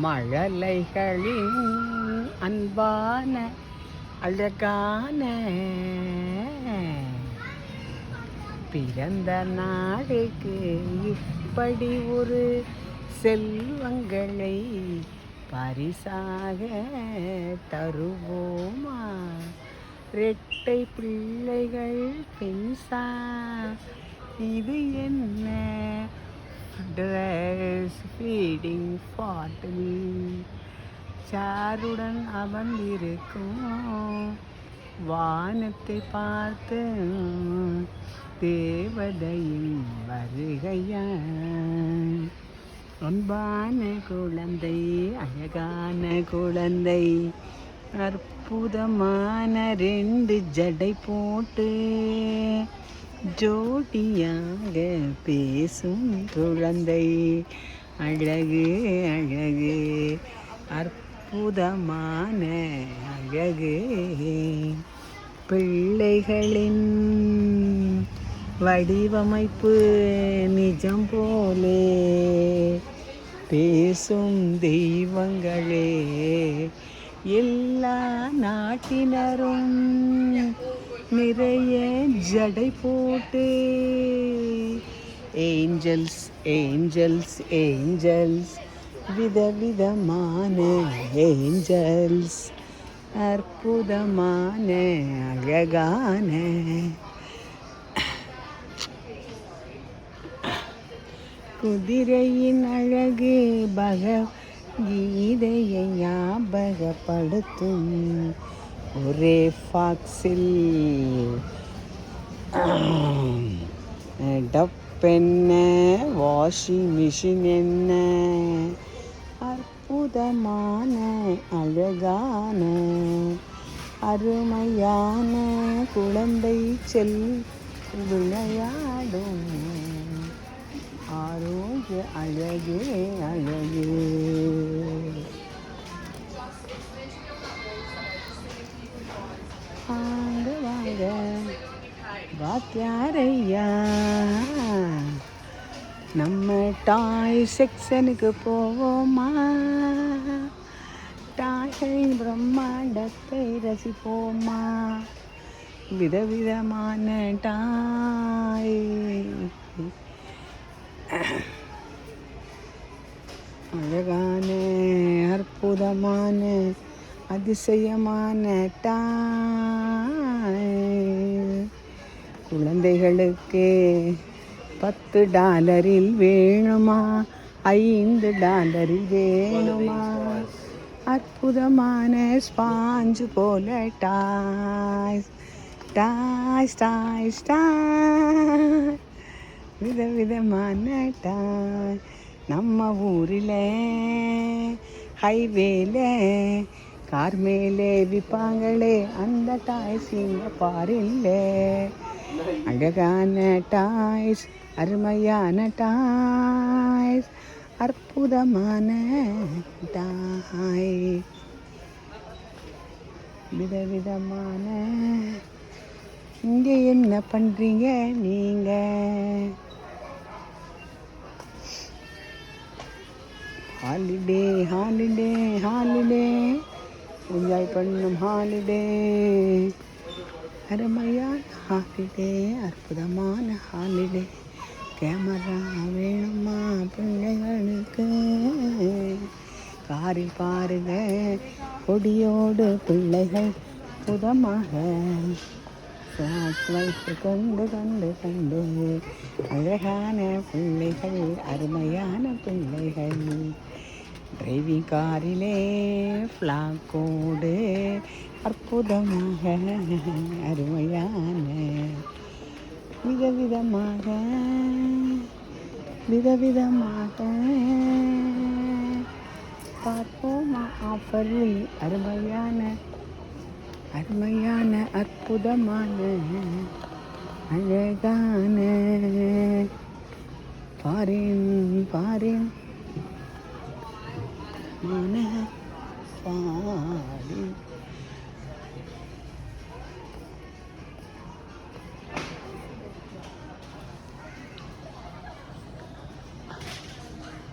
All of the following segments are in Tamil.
மழலைகளின் அன்பான அழகான பிறந்த நாடுக்கு இப்படி ஒரு செல்வங்களை பரிசாக தருவோமா? ரெட்டை பிள்ளைகள் பெண்சா இது என்ன ட்ரெஸ் ஃபீடிங் பாட்டில் சாருடன் அவன் இருக்கும் வானத்தை பார்த்து தேவதையின் வருகையா. அன்பான குழந்தை அழகான குழந்தை அற்புதமான ரெண்டு ஜடை போட்டு ஜோடியாக பேசும் குழந்தை. அழகு அழகு அற்புதமான அழகு. பிள்ளைகளின் வடிவமைப்பு நிஜம் போலே. பேசும் தெய்வங்களே எல்லா நாட்டினரும் நிறைய ஜடை போட்டு. ஏஞ்சல்ஸ் ஏஞ்சல்ஸ் ஏஞ்சல்ஸ் விதவிதமான ஏஞ்சல்ஸ் அற்புதமான அழகான. குதிரையின் அழகு பகவ கீதையை ஞாபகப்படுத்தும். ஒரே ஃபாக்ஸில். டப் என்ன? வாஷிங் மிஷின் என்ன? அற்புதமான அழகான அருமையான குழந்தை செல் விளையாடும். ஆரோக்கிய அழகே அழகே. வாங்க வாங்க. வாத்தியாரையா. நம்ம டாய் செக்ஷனுக்கு போவோமா? டாய்களின் பிரம்மாண்டத்தை ரசிப்போமா? விதவிதமான டாய். அழகான அற்புதமான அதிசயமான குழந்தைகளுக்கு பத்து டாலரில் வேணுமா? ஐந்து டாலரில் வேணுமா? அற்புதமான ஸ்பாஞ்சு போல டாய்ஸ் டாய்ஸ் டாய்ஸ் டாய். விதவிதமான டாய். நம்ம ஊரில் ஹைவேல கார் மேலே விற்பாங்களே அந்த டாய்ஸ் இங்கே பாரில்ல. அழகான டாய்ஸ் அருமையான டாய்ஸ் அற்புதமான டாய். விதவிதமான இங்கே என்ன பண்ணுறீங்க நீங்கள் ஹாலிடே ஹாலிடே ஹாலிடே. என்ஜாய் பண்ணும் ஹாலிடே அருமையான ஹாலிடே அற்புதமான ஹாலிடே கேமரா வேணுமா பிள்ளைகளுக்கு காரில் பாருங்க கொடியோடு பிள்ளைகள் புதமாக வைத்து கொண்டு கொண்டு கொண்டு அழகான பிள்ளைகள் அருமையான பிள்ளைகள் டிரைவிங் காரிலே ஃப்ளாக்கோடு அற்புதமாக அருமையான விதவிதமாக விதவிதமாக. பார்ப்போமா ஆஃபரில் அருமையான அருமையான அற்புதமான அழகான. பாரின் பாரின். மன பாடி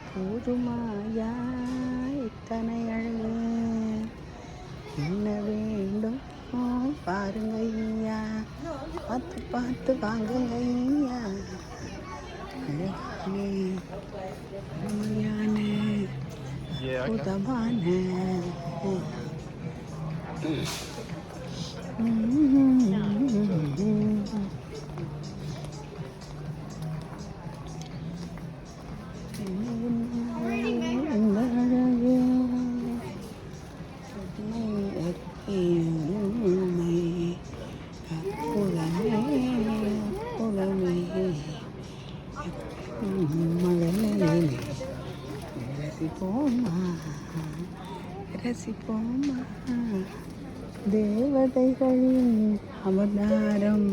போதுமாயா இத்தனை அழகு. என்ன வேண்டும்? பாருங்க ஐயா. பார்த்து பார்த்து வாங்குங்க ஐயா. அழகானே அருமையான அற்புதமான இந்த ரசிப்போமா ரசிப்போமா தேவதைகளின் அவதாரம்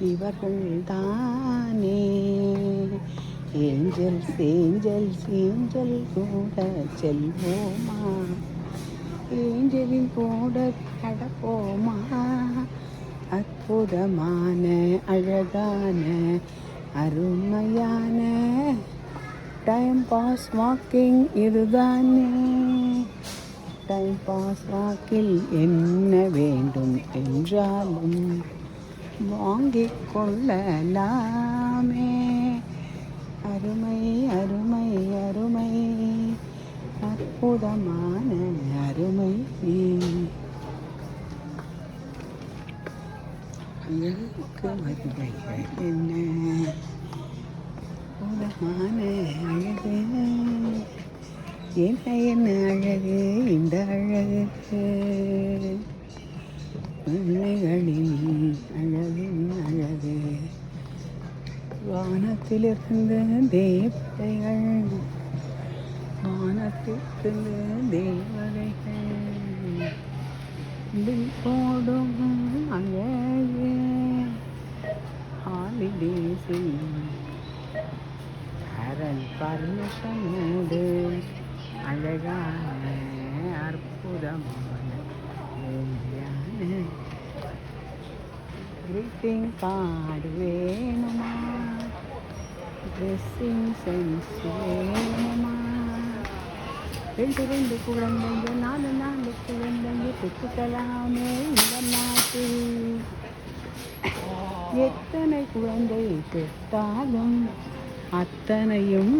இவர்கள் தானே. ஏஞ்சல் சேஞ்சல் சேஞ்சல் கூட செல்வோமா ஏஞ்சலின் கூட கடப்போமா? அற்புதமான அழகான அருமையான டைம் பாஸ் வாக்கிங் இதுதானே. டைம் பாஸ் வாக்கில் என்ன வேண்டும் என்றாலும் வாங்கி கொள்ளலாமே. அருமை அருமை அருமை அற்புதமான அருமை. அழகுக்கு வருகைகள் என்ன? அற்புதமான அழகு. என்ன என்ன அழகு இந்த அழகுக்கு பிள்ளைகளின் அழகின் அழகு. வானத்திலிருந்து தேவதைகள் வானத்திலிருந்து தேவதைகள். வில் போடும் அழகு ஹாலிடேஸில் அரண் பர்மிஷனோடு அழகான அற்புதமான கிரீட்டிங் கார்டு வேணுமா ட்ரெஸ்ஸிங் சென்ஸ் வேணுமா? ரெண்டு ரெண்டு குழந்தைங்க நாலு நாலு குழந்தைங்க பெற்றுக்கலாமே இந்த நாட்டில். எத்தனை குழந்தை பெற்றாலும் அத்தனையும்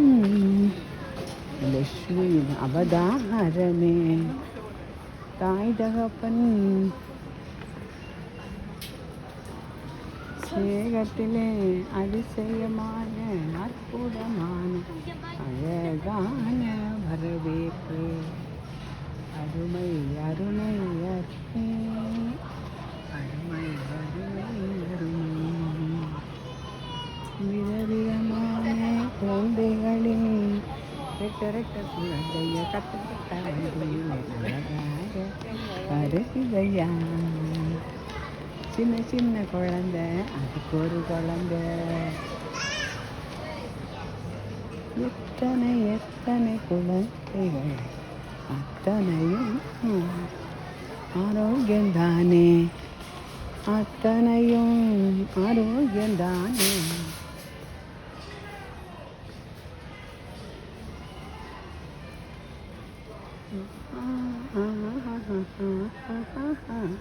லட்சுமியின் அவதாரமே. தாய் தகப்பன் சேகத்திலே அதிசயமான அற்புதமான அழகான வரவேற்பு. அருமை அருமை அருமை அருமை அருமை. குழந்தைகளின் ரெட்ட ரெட்ட குழந்தைய கட்டப்பட்ட சின்ன சின்ன குழந்தை அதுக்கு ஒரு குழந்தை. எத்தனை எத்தனை குழந்தைகள்? அத்தனையும் ஆரோக்கியந்தானே அத்தனையும் ஆரோக்கியந்தானே 嗯嗯嗯嗯。